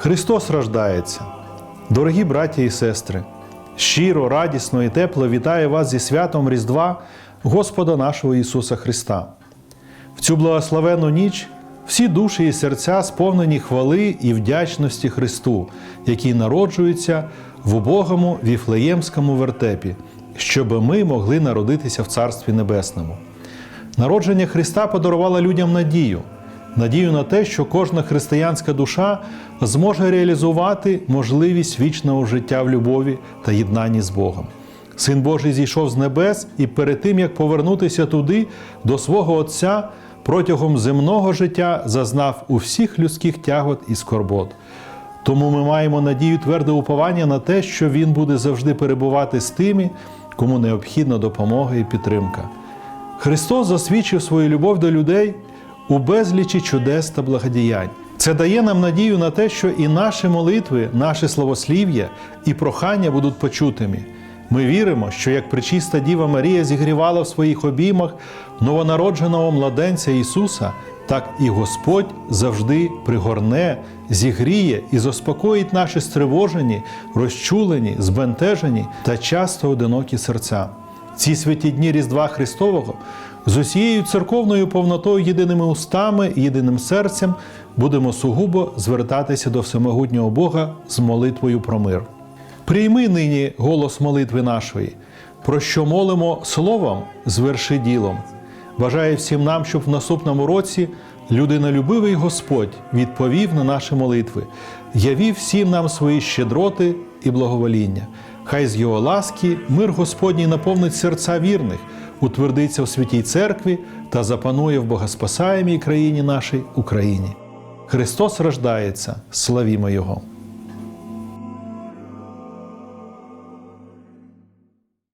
Христос рождається. Дорогі браті і сестри, щиро, радісно і тепло вітаю вас зі святом Різдва Господа нашого Ісуса Христа. В цю благословенну ніч всі душі і серця сповнені хвали і вдячності Христу, який народжується в убогому віфлеємському вертепі, щоб ми могли народитися в Царстві Небесному. Народження Христа подарувало людям надію, надію на те, що кожна християнська душа зможе реалізувати можливість вічного життя в любові та єднанні з Богом. Син Божий зійшов з небес і перед тим, як повернутися туди, до свого Отця, протягом земного життя зазнав у всіх людських тягот і скорбот. Тому ми маємо надію тверде уповання на те, що Він буде завжди перебувати з тими, кому необхідна допомога і підтримка. Христос засвідчив свою любов до людей у безлічі чудес та благодіянь. Це дає нам надію на те, що і наші молитви, наше славослів'я і прохання будуть почутими. Ми віримо, що як причиста Діва Марія зігрівала в своїх обіймах новонародженого младенця Ісуса, так і Господь завжди пригорне, зігріє і заспокоїть наші стривожені, розчулені, збентежені та часто одинокі серця. Ці святі дні Різдва Христового з усією церковною повнотою, єдиними устами єдиним серцем будемо сугубо звертатися до всемогутнього Бога з молитвою про мир. Прийми нині голос молитви нашої, про що молимо словом, зверши ділом. Бажаю всім нам, щоб в наступному році людинолюбивий Господь відповів на наші молитви, явів всім нам свої щедроти і благовоління. Хай з його ласки мир Господній наповнить серця вірних, утвердиться в святій церкві та запанує в богоспасаємій країні нашій Україні. Христос рождається, славімо Його!